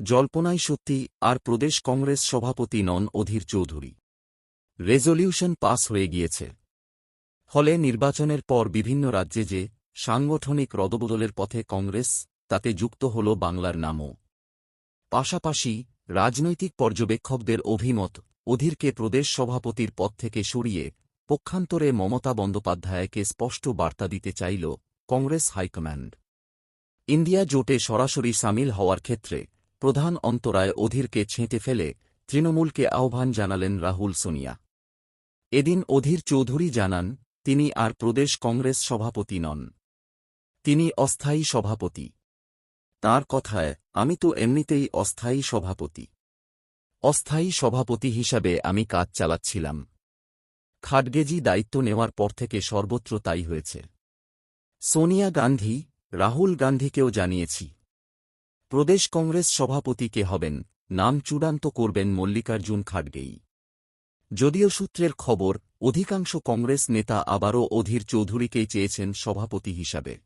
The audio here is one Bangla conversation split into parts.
জল্পনাই সত্যি, আর প্রদেশ কংগ্রেস সভাপতি নন অধীর চৌধুরী। রেজলিউশন পাস হয়ে গিয়েছে। ফলে নির্বাচনের পর বিভিন্ন রাজ্যে যে সাংগঠনিক রদবদলের পথে কংগ্রেস, তাতে যুক্ত হল বাংলার নামও। পাশাপাশি রাজনৈতিক পর্যবেক্ষকদের অভিমত, অধীরকে প্রদেশ সভাপতির পদ থেকে সরিয়ে পক্ষান্তরে মমতা বন্দ্যোপাধ্যায়কে স্পষ্ট বার্তা দিতে চাইল কংগ্রেস হাইকমান্ড। ইন্ডিয়া জোটে সরাসরি সামিল হওয়ার ক্ষেত্রে প্রধান অন্তরায় অধীরকে ছেঁটে ফেলে তৃণমূলকে আহ্বান জানালেন রাহুল সোনিয়া। এদিন অধীর চৌধুরী জানান, তিনি আর প্রদেশ কংগ্রেস সভাপতি নন। তিনি অস্থায়ী সভাপতি। তার কথায়, আমি তো এমনিতেই অস্থায়ী সভাপতি। অস্থায়ী সভাপতি হিসাবে আমি কাজ চালাচ্ছিলাম। খাডগেজি দায়িত্ব নেওয়ার পর থেকে সর্বত্র তাই হয়েছে। সোনিয়া গান্ধী, রাহুল গান্ধীকেও জানিয়েছি। প্রদেশ কংগ্রেস সভাপতি কে হবেন, নাম চূড়ান্ত করবেন মল্লিকার্জুন খাডগেই। যদিও সূত্রের খবর, অধিকাংশ কংগ্রেস নেতা আবারও অধীর চৌধুরীকেই চেয়েছেন সভাপতি হিসাবে।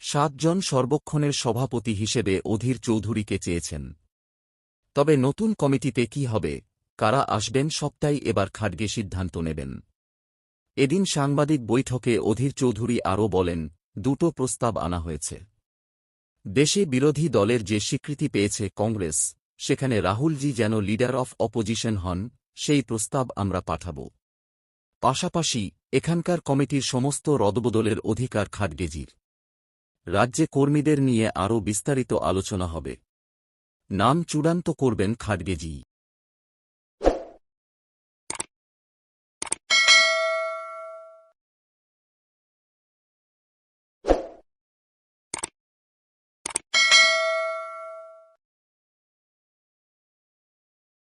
সাতজন সর্বক্ষণের সভাপতি হিসেবে অধীর চৌধুরীকে চেয়েছেন। তবে নতুন কমিটিতে কি হবে, কারা আসবেন সবটাই এবার খাডগে সিদ্ধান্ত নেবেন। এদিন সাংবাদিক বৈঠকে অধীর চৌধুরী আরও বলেন, দুটো প্রস্তাব আনা হয়েছে। দেশে বিরোধী দলের যে স্বীকৃতি পেয়েছে কংগ্রেস, সেখানে রাহুলজি যেন লিডার অফ অপোজিশন হন, সেই প্রস্তাব আমরা পাঠাব। পাশাপাশি, এখানকার কমিটির সমস্ত রদবদলের অধিকার খাটগেজির রাজ্যে কর্মীদের নিয়ে আরও বিস্তারিত আলোচনা হবে। নাম চূড়ান্ত করবেন খাডগেজি